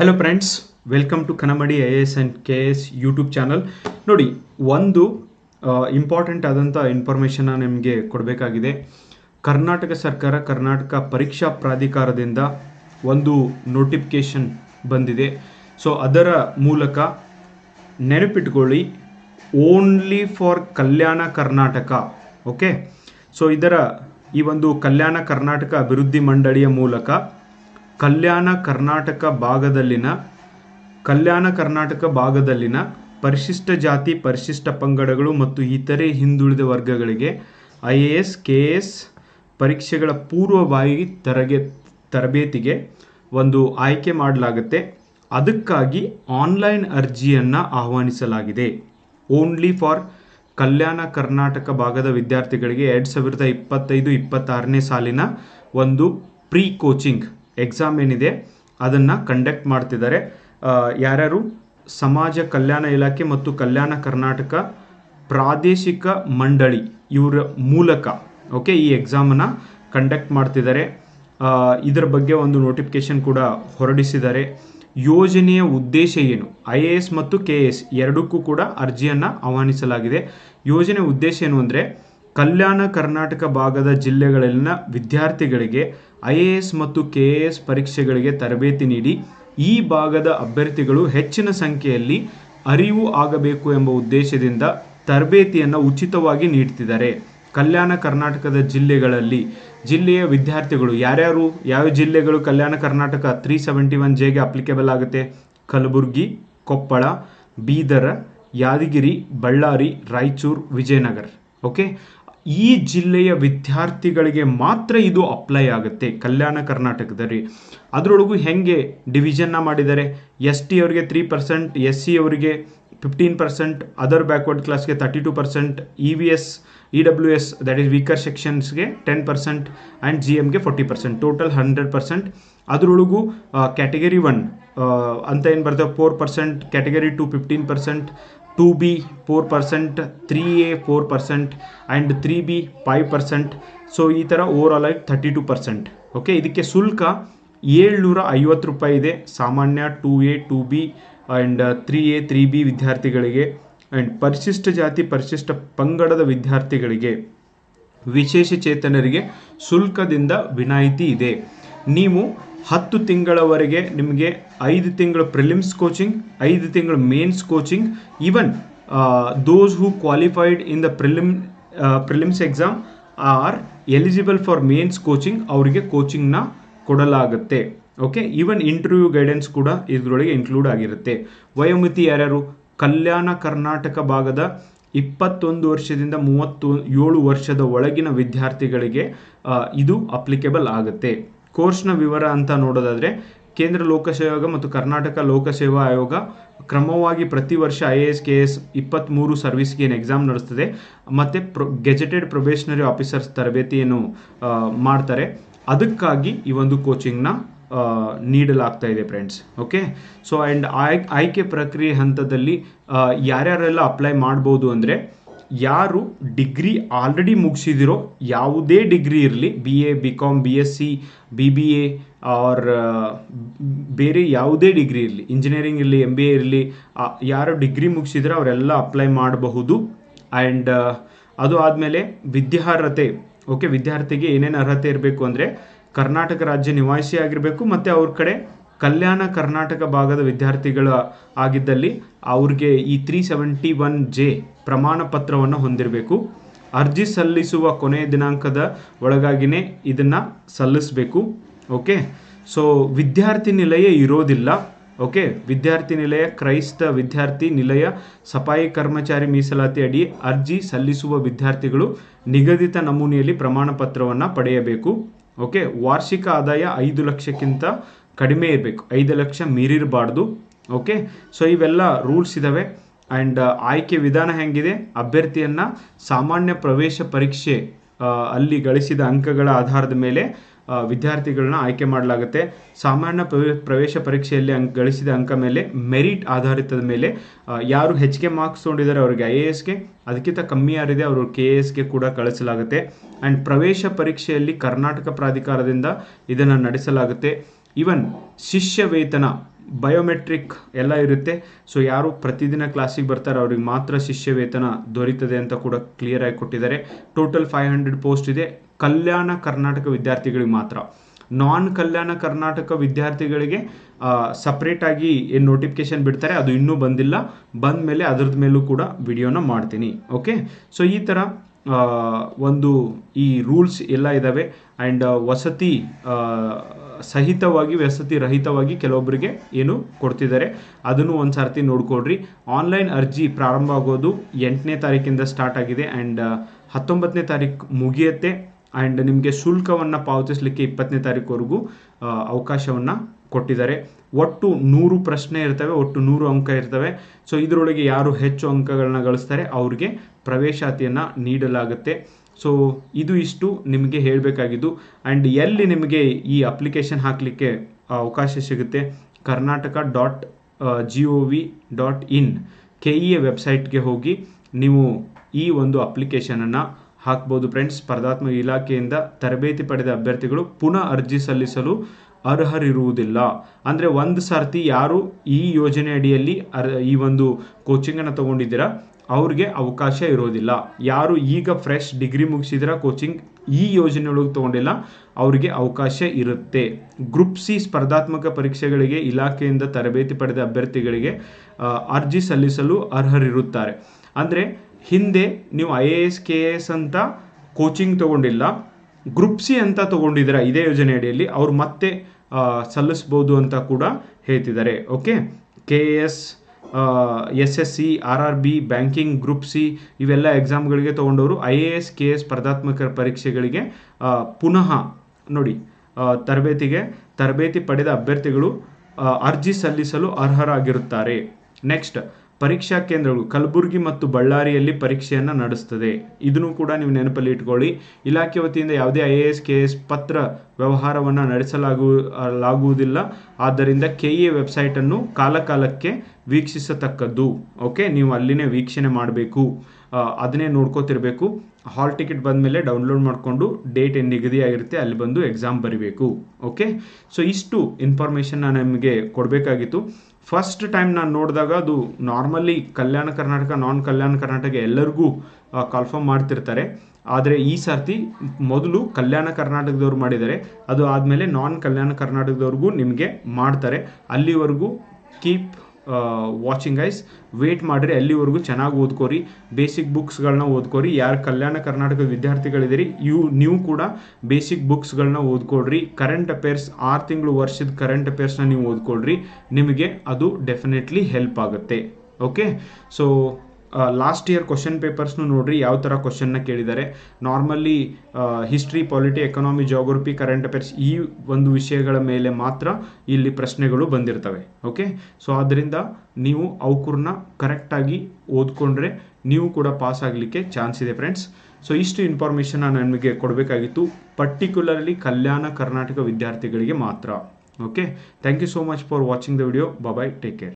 Hello friends welcome to Kanamadi I S and K S YouTube channel ನೋಡಿ, ಒಂದು important ಆದಂಥ ಇನ್ಫಾರ್ಮೇಷನ್ನ ನಿಮಗೆ ಕೊಡಬೇಕಾಗಿದೆ. ಕರ್ನಾಟಕ ಸರ್ಕಾರ ಕರ್ನಾಟಕ ಪರೀಕ್ಷಾ ಪ್ರಾಧಿಕಾರದಿಂದ ಒಂದು ನೋಟಿಫಿಕೇಷನ್ ಬಂದಿದೆ. ಸೊ ಅದರ ಮೂಲಕ ನೆನಪಿಟ್ಕೊಳ್ಳಿ only for Kalyana Karnataka okay so ಇದರ ಈ ಒಂದು ಕಲ್ಯಾಣ ಕರ್ನಾಟಕ ಅಭಿವೃದ್ಧಿ ಮಂಡಳಿಯ ಮೂಲಕ ಕಲ್ಯಾಣ ಕರ್ನಾಟಕ ಭಾಗದಲ್ಲಿನ, ಕಲ್ಯಾಣ ಕರ್ನಾಟಕ ಭಾಗದಲ್ಲಿನ ಪರಿಶಿಷ್ಟ ಜಾತಿ, ಪರಿಶಿಷ್ಟ ಪಂಗಡಗಳು ಮತ್ತು ಇತರೆ ಹಿಂದುಳಿದ ವರ್ಗಗಳಿಗೆ I A S K S ಪರೀಕ್ಷೆಗಳ ಪೂರ್ವಭಾವಿ ತರಗೆ, ತರಬೇತಿಗೆ ಒಂದು ಆಯ್ಕೆ ಮಾಡಲಾಗುತ್ತೆ. ಅದಕ್ಕಾಗಿ ಆನ್ಲೈನ್ ಅರ್ಜಿಯನ್ನು ಆಹ್ವಾನಿಸಲಾಗಿದೆ. ಓನ್ಲಿ ಫಾರ್ ಕಲ್ಯಾಣ ಕರ್ನಾಟಕ ಭಾಗದ ವಿದ್ಯಾರ್ಥಿಗಳಿಗೆ ಎರಡು ಸಾವಿರದ ಇಪ್ಪತ್ತೈದು, ಇಪ್ಪತ್ತಾರನೇ ಸಾಲಿನ ಒಂದು ಪ್ರೀ ಕೋಚಿಂಗ್. ಎಕ್ಸಾಮ್ ಏನಿದೆ, ಅದನ್ನು ಕಂಡಕ್ಟ್ ಮಾಡ್ತಿದ್ದಾರೆ. ಯಾರ್ಯಾರು ಸಮಾಜ ಕಲ್ಯಾಣ ಇಲಾಖೆ ಮತ್ತು ಕಲ್ಯಾಣ ಕರ್ನಾಟಕ ಪ್ರಾದೇಶಿಕ ಮಂಡಳಿ ಇವರ ಮೂಲಕ ಓಕೆ ಈ ಎಕ್ಸಾಮನ್ನು ಕಂಡಕ್ಟ್ ಮಾಡ್ತಿದ್ದಾರೆ. ಇದರ ಬಗ್ಗೆ ಒಂದು ನೋಟಿಫಿಕೇಶನ್ ಕೂಡ ಹೊರಡಿಸಿದ್ದಾರೆ. ಯೋಜನೆಯ ಉದ್ದೇಶ ಏನು? ಐ ಎ ಎಸ್ ಮತ್ತು ಕೆ ಎ ಎಸ್ ಎರಡಕ್ಕೂ ಕೂಡ ಅರ್ಜಿಯನ್ನು ಆಹ್ವಾನಿಸಲಾಗಿದೆ. ಯೋಜನೆ ಉದ್ದೇಶ ಏನು ಅಂದರೆ, ಕಲ್ಯಾಣ ಕರ್ನಾಟಕ ಭಾಗದ ಜಿಲ್ಲೆಗಳಲ್ಲಿನ ವಿದ್ಯಾರ್ಥಿಗಳಿಗೆ ಐ ಎ ಎಸ್ ಮತ್ತು ಕೆ ಎ ಎಸ್ ಪರೀಕ್ಷೆಗಳಿಗೆ ತರಬೇತಿ ನೀಡಿ ಈ ಭಾಗದ ಅಭ್ಯರ್ಥಿಗಳು ಹೆಚ್ಚಿನ ಸಂಖ್ಯೆಯಲ್ಲಿ ಅರಿವು ಆಗಬೇಕು ಎಂಬ ಉದ್ದೇಶದಿಂದ ತರಬೇತಿಯನ್ನು ಉಚಿತವಾಗಿ ನೀಡ್ತಿದ್ದಾರೆ. ಕಲ್ಯಾಣ ಕರ್ನಾಟಕದ ಜಿಲ್ಲೆಗಳಲ್ಲಿ ಜಿಲ್ಲೆಯ ವಿದ್ಯಾರ್ಥಿಗಳು ಯಾರ್ಯಾರು, ಯಾವ ಜಿಲ್ಲೆಗಳು Kalyana Karnataka three seventy one ಜೆಗೆ applicable ಆಗುತ್ತೆ? ಕಲಬುರಗಿ, ಕೊಪ್ಪಳ, ಬೀದರ, ಯಾದಗಿರಿ, ಬಳ್ಳಾರಿ, ರಾಯಚೂರು, ವಿಜಯನಗರ. ಓಕೆ ಈ ಜಿಲ್ಲೆಯ ವಿದ್ಯಾರ್ಥಿಗಳಿಗೆ ಮಾತ್ರ ಇದು ಅಪ್ಲೈ ಆಗುತ್ತೆ, ಕಲ್ಯಾಣ ಕರ್ನಾಟಕದಲ್ಲಿ. ಅದರೊಳಗೂ ಹೆಂಗೆ ಡಿವಿಷನ್ನ ಮಾಡಿದ್ದಾರೆ? ಎಸ್ ಟಿ ಅವರಿಗೆ ತ್ರೀ ಪರ್ಸೆಂಟ್ ಎಸ್ ಸಿ ಅವರಿಗೆ ಫಿಫ್ಟೀನ್ ಪರ್ಸೆಂಟ್ ಅದರ್ ಬ್ಯಾಕ್ವರ್ಡ್ ಕ್ಲಾಸ್ಗೆ thirty two percent E V S E W S that is weaker ಸೆಕ್ಷನ್ಸ್ಗೆ ten percent and G ಎಮ್ಗೆ forty percent total hundred percent ಅದರೊಳಗೂ category one ಅಂತ ಏನು ಬರ್ತವೆ four percent category two fifteen percent two B four percent, three A four percent and three B five percent. So ಈ ಥರ over all ಆಗಿ thirty two percent okay ಇದಕ್ಕೆ ಶುಲ್ಕ ಏಳ್ನೂರ ಐವತ್ತು ರೂಪಾಯಿ ಇದೆ. ಸಾಮಾನ್ಯ two A, two B and three A, three B ವಿದ್ಯಾರ್ಥಿಗಳಿಗೆ ಆ್ಯಂಡ್ ಪರಿಶಿಷ್ಟ ಜಾತಿ, ಪರಿಶಿಷ್ಟ ಪಂಗಡದ ವಿದ್ಯಾರ್ಥಿಗಳಿಗೆ, ವಿಶೇಷ ಚೇತನರಿಗೆ ಶುಲ್ಕದಿಂದ ವಿನಾಯಿತಿ ಇದೆ. ನೀವು ಹತ್ತು ತಿಂಗಳವರೆಗೆ ನಿಮಗೆ ಐದು ತಿಂಗಳು ಪ್ರಿಲಿಮ್ಸ್ ಕೋಚಿಂಗ್ ಐದು ತಿಂಗಳು mains coaching even those who qualified in the prelim prelims exam are eligible for mains coaching ಅವರಿಗೆ ಕೋಚಿಂಗ್ನ ಕೊಡಲಾಗುತ್ತೆ. ಓಕೆ ಈವನ್ ಇಂಟರ್ವ್ಯೂ ಗೈಡೆನ್ಸ್ ಕೂಡ ಇದರೊಳಗೆ ಇನ್ಕ್ಲೂಡ್ ಆಗಿರುತ್ತೆ. ವಯೋಮಿತಿ ಯಾರ್ಯಾರು? ಕಲ್ಯಾಣ ಕರ್ನಾಟಕ ಭಾಗದ ಇಪ್ಪತ್ತೊಂದು ವರ್ಷದಿಂದ ಮೂವತ್ತು ಏಳು ವರ್ಷದ ಒಳಗಿನ ವಿದ್ಯಾರ್ಥಿಗಳಿಗೆ ಇದು ಅಪ್ಲಿಕೇಬಲ್ ಆಗುತ್ತೆ. ಕೋರ್ಸ್ನ ವಿವರ ಅಂತ ನೋಡೋದಾದರೆ ಕೇಂದ್ರ ಲೋಕಸೇವಾ ಮತ್ತು ಕರ್ನಾಟಕ ಲೋಕಸೇವಾ ಆಯೋಗ ಕ್ರಮವಾಗಿ ಪ್ರತಿ ವರ್ಷ I A S, K S ಇಪ್ಪತ್ತ್ಮೂರು ಸರ್ವಿಸ್ಗೆ ಏನು ಎಕ್ಸಾಮ್ ನಡೆಸ್ತದೆ. ಮತ್ತು ಪ್ರೊ, ಗೆಜೆಟೆಡ್ ಪ್ರೊಬೇಷನರಿ ಆಫೀಸರ್ಸ್ ತರಬೇತಿಯನ್ನು ಮಾಡ್ತಾರೆ. ಅದಕ್ಕಾಗಿ ಈ ಒಂದು ಕೋಚಿಂಗ್ನ ನೀಡಲಾಗ್ತಾ ಇದೆ ಫ್ರೆಂಡ್ಸ್. ಓಕೆ? ಸೊ ಆ್ಯಂಡ್ ಆಯ್, ಆಯ್ಕೆ ಪ್ರಕ್ರಿಯೆ ಹಂತದಲ್ಲಿ ಯಾರ್ಯಾರೆಲ್ಲ ಅಪ್ಲೈ ಮಾಡ್ಬೋದು ಅಂದರೆ ಯಾರು ಡಿಗ್ರಿ ಆಲ್ರೆಡಿ ಮುಗಿಸಿದಿರೋ ಯಾವುದೇ ಡಿಗ್ರಿ ಇರಲಿ B A B com B S C B B A or ಬೇರೆ ಯಾವುದೇ ಡಿಗ್ರಿ ಇರಲಿ ಇಂಜಿನಿಯರಿಂಗ್ ಇರಲಿ ಎಂ ಬಿ ಎ ಇರಲಿ ಯಾರು ಡಿಗ್ರಿ ಮುಗಿಸಿದ್ರೆ ಅವರೆಲ್ಲ ಅಪ್ಲೈ ಮಾಡಬಹುದು. ಆ್ಯಂಡ್ ಅದು ಆದಮೇಲೆ ವಿದ್ಯಾರ್ಹತೆ ಓಕೆ ವಿದ್ಯಾರ್ಥಿಗೆ ಏನೇನು ಅರ್ಹತೆ ಇರಬೇಕು ಅಂದರೆ ಕರ್ನಾಟಕ ರಾಜ್ಯ ನಿವಾಸಿ ಆಗಿರಬೇಕು, ಮತ್ತು ಅವ್ರ ಕಡೆ ಕಲ್ಯಾಣ ಕರ್ನಾಟಕ ಭಾಗದ ವಿದ್ಯಾರ್ಥಿಗಳ ಆಗಿದ್ದಲ್ಲಿ ಅವ್ರಿಗೆ ಈ ತ್ರೀ ಸೆವೆಂಟಿ ಒನ್ ಜೆ ಪ್ರಮಾಣ ಪತ್ರವನ್ನು ಹೊಂದಿರಬೇಕು. ಅರ್ಜಿ ಸಲ್ಲಿಸುವ ಕೊನೆಯ ದಿನಾಂಕದ ಒಳಗಾಗಿನೇ ಇದನ್ನು ಸಲ್ಲಿಸಬೇಕು. ಓಕೆ? ಸೊ ವಿದ್ಯಾರ್ಥಿ ನಿಲಯ ಇರೋದಿಲ್ಲ. ಓಕೆ? ವಿದ್ಯಾರ್ಥಿ ನಿಲಯ, ಕ್ರೈಸ್ತ ವಿದ್ಯಾರ್ಥಿ ನಿಲಯ, ಸಫಾಯಿ ಕರ್ಮಚಾರಿ ಮೀಸಲಾತಿ ಅಡಿ ಅರ್ಜಿ ಸಲ್ಲಿಸುವ ವಿದ್ಯಾರ್ಥಿಗಳು ನಿಗದಿತ ನಮೂನೆಯಲ್ಲಿ ಪ್ರಮಾಣ ಪತ್ರವನ್ನು ಪಡೆಯಬೇಕು. ಓಕೆ? ವಾರ್ಷಿಕ ಆದಾಯ ಐದು ಲಕ್ಷಕ್ಕಿಂತ ಕಡಿಮೆ ಇರಬೇಕು. ಐದು ಲಕ್ಷ ಮೀರಿರಬಾರ್ದು. ಓಕೆ ಸೊ ಇವೆಲ್ಲ ರೂಲ್ಸ್ ಇದ್ದಾವೆ ಆ್ಯಂಡ್ ಆಯ್ಕೆ ವಿಧಾನ ಹೆಂಗಿದೆ? ಅಭ್ಯರ್ಥಿಯನ್ನು ಸಾಮಾನ್ಯ ಪ್ರವೇಶ ಪರೀಕ್ಷೆ ಅಲ್ಲಿ ಗಳಿಸಿದ ಅಂಕಗಳ ಆಧಾರದ ಮೇಲೆ ಆ, ವಿದ್ಯಾರ್ಥಿಗಳನ್ನ ಆಯ್ಕೆ ಮಾಡಲಾಗುತ್ತೆ. ಸಾಮಾನ್ಯ ಪ್ರವೇ- ಪ್ರವೇಶ ಪರೀಕ್ಷೆಯಲ್ಲಿ ಅಂಕ ಗಳಿಸಿದ ಅಂಕ ಮೇಲೆ ಮೆರಿಟ್ ಆಧಾರಿತದ ಮೇಲೆ ಯಾರು ಹೆಚ್ಚಿಗೆ ಮಾರ್ಕ್ಸ್ ತೊಗೊಂಡಿದ್ದಾರೆ ಅವರಿಗೆ ಐ ಎ ಎಸ್ಗೆ ಅದಕ್ಕಿಂತ ಕಮ್ಮಿ ಯಾರಿದೆ ಅವರು ಕೆ ಎ ಎಸ್ಗೆ ಕೂಡ ಕಳಿಸಲಾಗುತ್ತೆ. ಆ್ಯಂಡ್ ಪ್ರವೇಶ ಪರೀಕ್ಷೆಯಲ್ಲಿ ಕರ್ನಾಟಕ ಪ್ರಾಧಿಕಾರದಿಂದ ಇದನ್ನು ನಡೆಸಲಾಗುತ್ತೆ. ಇವನ್ ಶಿಷ್ಯ ವೇತನ ಬಯೋಮೆಟ್ರಿಕ್ ಎಲ್ಲ ಇರುತ್ತೆ. ಸೊ ಯಾರು ಪ್ರತಿದಿನ ಕ್ಲಾಸಿಗೆ ಬರ್ತಾರೆ, ಅವ್ರಿಗೆ ಮಾತ್ರ ಶಿಷ್ಯ ವೇತನ ದೊರೀತದೆ ಅಂತ ಕೂಡ ಕ್ಲಿಯರ್ ಆಗಿ ಕೊಟ್ಟಿದ್ದಾರೆ. ಟೋಟಲ್ ಫೈವ್ ಹಂಡ್ರೆಡ್ ಪೋಸ್ಟ್ ಇದೆ. ಕಲ್ಯಾಣ ಕರ್ನಾಟಕ ವಿದ್ಯಾರ್ಥಿಗಳಿಗೆ ಮಾತ್ರ. ನಾನ್ ಕಲ್ಯಾಣ ಕರ್ನಾಟಕ ವಿದ್ಯಾರ್ಥಿಗಳಿಗೆ ಸಪ್ರೇಟಾಗಿ ಏನು ನೋಟಿಫಿಕೇಶನ್ ಬಿಡ್ತಾರೆ, ಅದು ಇನ್ನೂ ಬಂದಿಲ್ಲ. ಬಂದ ಮೇಲೆ ಅದ್ರದ್ದು ಮೇಲೂ ಕೂಡ ವಿಡಿಯೋನ ಮಾಡ್ತೀನಿ. ಓಕೆ ಸೊ ಈ ಥರ ಒಂದು ಈ ರೂಲ್ಸ್ ಎಲ್ಲ ಇದ್ದಾವೆ ಆ್ಯಂಡ್ ವಸತಿ ಸಹಿತವಾಗಿ ವಸತಿ ರಹಿತವಾಗಿ ಕೆಲವೊಬ್ಬರಿಗೆ ಏನು ಕೊಡ್ತಿದ್ದಾರೆ. ಅದನ್ನು ಒಂದು ಸರ್ತಿ ನೋಡ್ಕೊಡ್ರಿ ಆನ್ಲೈನ್ ಅರ್ಜಿ ಪ್ರಾರಂಭ ಆಗೋದು ಎಂಟನೇ ತಾರೀಕಿಂದ ಸ್ಟಾರ್ಟ್ ಆಗಿದೆ ಆ್ಯಂಡ್ ಹತ್ತೊಂಬತ್ತನೇ ತಾರೀಕು ಮುಗಿಯುತ್ತೆ ಆ್ಯಂಡ್ ನಿಮಗೆ ಶುಲ್ಕವನ್ನು ಪಾವತಿಸಲಿಕ್ಕೆ ಇಪ್ಪತ್ತನೇ ತಾರೀಕುವರೆಗೂ ಅವಕಾಶವನ್ನು ಕೊಟ್ಟಿದ್ದಾರೆ. ಒಟ್ಟು ನೂರು ಪ್ರಶ್ನೆ ಇರ್ತವೆ, ಒಟ್ಟು ನೂರು ಅಂಕ ಇರ್ತವೆ. ಸೊ, ಇದರೊಳಗೆ ಯಾರು ಹೆಚ್ಚು ಅಂಕಗಳನ್ನ ಗಳಿಸ್ತಾರೆ ಅವ್ರಿಗೆ ಪ್ರವೇಶಾತಿಯನ್ನು ನೀಡಲಾಗುತ್ತೆ. ಸೊ ಇದು ಇಷ್ಟು ನಿಮಗೆ ಹೇಳಬೇಕಾಗಿದ್ದು. ಆ್ಯಂಡ್ ಎಲ್ಲಿ ನಿಮಗೆ ಈ ಅಪ್ಲಿಕೇಶನ್ ಹಾಕಲಿಕ್ಕೆ ಅವಕಾಶ ಸಿಗುತ್ತೆ? Karnataka dot G O V dot in K E ವೆಬ್ಸೈಟ್ಗೆ ಹೋಗಿ ನೀವು ಈ ಒಂದು ಅಪ್ಲಿಕೇಶನನ್ನು ಹಾಕ್ಬೋದು ಫ್ರೆಂಡ್ಸ್ ಸ್ಪರ್ಧಾತ್ಮಕ ಇಲಾಖೆಯಿಂದ ತರಬೇತಿ ಪಡೆದ ಅಭ್ಯರ್ಥಿಗಳು ಪುನಃ ಅರ್ಜಿ ಸಲ್ಲಿಸಲು ಅರ್ಹರಿರುವುದಿಲ್ಲ. ಅಂದರೆ ಒಂದು ಸರ್ತಿ ಯಾರು ಈ ಯೋಜನೆ ಅಡಿಯಲ್ಲಿ ಅರ್, ಈ ಒಂದು ಕೋಚಿಂಗನ್ನು ತಗೊಂಡಿದ್ದೀರಾ? ಅವ್ರಿಗೆ ಅವಕಾಶ ಇರೋದಿಲ್ಲ. ಯಾರು ಈಗ ಫ್ರೆಶ್ ಡಿಗ್ರಿ ಮುಗಿಸಿದ್ರ ಕೋಚಿಂಗ್ ಈ ಯೋಜನೆಯೊಳಗೆ ತಗೊಂಡಿಲ್ಲ, ಅವರಿಗೆ ಅವಕಾಶ ಇರುತ್ತೆ. ಗ್ರೂಪ್ ಸಿ ಸ್ಪರ್ಧಾತ್ಮಕ ಪರೀಕ್ಷೆಗಳಿಗೆ, ಇಲಾಖೆಯಿಂದ ತರಬೇತಿ ಪಡೆದ ಅಭ್ಯರ್ಥಿಗಳಿಗೆ ಅರ್ಜಿ ಸಲ್ಲಿಸಲು ಅರ್ಹರಿರುತ್ತಾರೆ. ಅಂದರೆ ಹಿಂದೆ ನೀವು I A S K A S ಅಂತ ಕೋಚಿಂಗ್ ತಗೊಂಡಿಲ್ಲ ಗ್ರೂಪ್ ಸಿ ಅಂತ ತಗೊಂಡಿದ್ದೀರ ಇದೇ ಯೋಜನೆ ಅಡಿಯಲ್ಲಿ, ಅವ್ರು ಮತ್ತೆ ಸಲ್ಲಿಸ್ಬೋದು ಅಂತ ಕೂಡ ಹೇಳ್ತಿದ್ದಾರೆ. Okay K S S S C R R B banking group C ಇವೆಲ್ಲ ಎಕ್ಸಾಮ್ಗಳಿಗೆ ತೊಗೊಂಡವರು I A S K S ಸ್ಪರ್ಧಾತ್ಮಕ ಪರೀಕ್ಷೆಗಳಿಗೆ ಪುನಃ ನೋಡಿ ತರಬೇತಿಗೆ, ತರಬೇತಿ ಪಡೆದ ಅಭ್ಯರ್ಥಿಗಳು ಅರ್ಜಿ ಸಲ್ಲಿಸಲು ಅರ್ಹರಾಗಿರುತ್ತಾರೆ. ನೆಕ್ಸ್ಟ್ ಪರೀಕ್ಷಾ ಕೇಂದ್ರಗಳು ಕಲಬುರಗಿ ಮತ್ತು ಬಳ್ಳಾರಿಯಲ್ಲಿ ಪರೀಕ್ಷೆಯನ್ನು ನಡೆಸ್ತದೆ. ಇದನ್ನು ಕೂಡ ನೀವು ನೆನಪಲ್ಲಿ ಇಟ್ಕೊಳ್ಳಿ. ಇಲಾಖೆ ವತಿಯಿಂದ ಯಾವುದೇ I A S K S ಪತ್ರ ವ್ಯವಹಾರವನ್ನು ನಡೆಸಲಾಗು ಲಾಗುವುದಿಲ್ಲ. ಆದ್ದರಿಂದ ಕೆ ಎ ವೆಬ್ಸೈಟನ್ನು ಕಾಲಕಾಲಕ್ಕೆ ವೀಕ್ಷಿಸತಕ್ಕದ್ದು. ಓಕೆ? ನೀವು ಅಲ್ಲಿನೇ ವೀಕ್ಷಣೆ ಮಾಡಬೇಕು. ಅದನ್ನೇ ನೋಡ್ಕೋತಿರ್ಬೇಕು. ಹಾಲ್ ಟಿಕೆಟ್ ಬಂದಮೇಲೆ ಡೌನ್ಲೋಡ್ ಮಾಡಿಕೊಂಡು ಡೇಟ್ ಏನು ನಿಗದಿಯಾಗಿರುತ್ತೆ ಅಲ್ಲಿ ಬಂದು ಎಕ್ಸಾಮ್ ಬರಿಬೇಕು. ಓಕೆ ಸೊ ಇಷ್ಟು ಇನ್ಫಾರ್ಮೇಷನ್ ನಾನು ನಿಮಗೆ ಕೊಡಬೇಕಾಗಿತ್ತು. ಫಸ್ಟ್ ಟೈಮ್ ನಾನು ನೋಡಿದಾಗ ಅದು ನಾರ್ಮಲಿ ಕಲ್ಯಾಣ ಕರ್ನಾಟಕ ನಾನ್ ಕಲ್ಯಾಣ ಕರ್ನಾಟಕ ಎಲ್ಲರಿಗೂ ಕನ್ಫರ್ಮ್ ಮಾಡ್ತಿರ್ತಾರೆ. ಆದರೆ ಈ ಸರ್ತಿ ಮೊದಲು ಕಲ್ಯಾಣ ಕರ್ನಾಟಕದವ್ರು ಮಾಡಿದ್ದಾರೆ. ಅದು ಆದಮೇಲೆ ನಾನ್ ಕಲ್ಯಾಣ ಕರ್ನಾಟಕದವ್ರಿಗೂ ನಿಮಗೆ ಮಾಡ್ತಾರೆ. ಅಲ್ಲಿವರೆಗೂ ಕೀಪ್ ವಾಚಿಂಗ್ ಐಸ್ ವೇಟ್ ಮಾಡಿರಿ, ಅಲ್ಲಿವರೆಗೂ ಚೆನ್ನಾಗಿ ಓದ್ಕೋರಿ ಬೇಸಿಕ್ ಬುಕ್ಸ್ಗಳನ್ನ ಓದ್ಕೋರಿ. ಯಾರು ಕಲ್ಯಾಣ ಕರ್ನಾಟಕ ವಿದ್ಯಾರ್ಥಿಗಳಿದ್ದೀರಿ ಇವು ನೀವು ಕೂಡ ಬೇಸಿಕ್ ಬುಕ್ಸ್ಗಳನ್ನ ಓದ್ಕೊಡ್ರಿ ಕರೆಂಟ್ ಅಫೇರ್ಸ್ ಆರು ತಿಂಗಳು ವರ್ಷದ ಕರೆಂಟ್ ಅಫೇರ್ಸ್ನ ನೀವು ಓದ್ಕೊಳ್ರಿ. ನಿಮಗೆ ಅದು ಡೆಫಿನೆಟ್ಲಿ ಹೆಲ್ಪ್ ಆಗುತ್ತೆ. Okay so last year question ಪೇಪರ್ಸ್ನು ನೋಡ್ರಿ ಯಾವ ಥರ ಕ್ವಶನ್ನ ಕೇಳಿದ್ದಾರೆ normally history polity economy geography current affairs ಈ ಒಂದು ವಿಷಯಗಳ ಮೇಲೆ ಮಾತ್ರ ಇಲ್ಲಿ ಪ್ರಶ್ನೆಗಳು ಬಂದಿರ್ತವೆ. ಓಕೆ ಸೊ ಆದ್ದರಿಂದ ನೀವು ಅವಕೂರ್ನ ಕರೆಕ್ಟಾಗಿ ಓದ್ಕೊಂಡ್ರೆ ನೀವು ಕೂಡ ಪಾಸ್ ಆಗಲಿಕ್ಕೆ ಚಾನ್ಸ್ ಇದೆ ಫ್ರೆಂಡ್ಸ್ ಸೊ ಇಷ್ಟು ಇನ್ಫಾರ್ಮೇಷನ್ನ ನಿಮಗೆ ಕೊಡಬೇಕಾಗಿತ್ತು. ಪರ್ಟಿಕ್ಯುಲರ್ಲಿ ಕಲ್ಯಾಣ ಕರ್ನಾಟಕ ವಿದ್ಯಾರ್ಥಿಗಳಿಗೆ ಮಾತ್ರ. Okay thank you so much for watching the video bye take care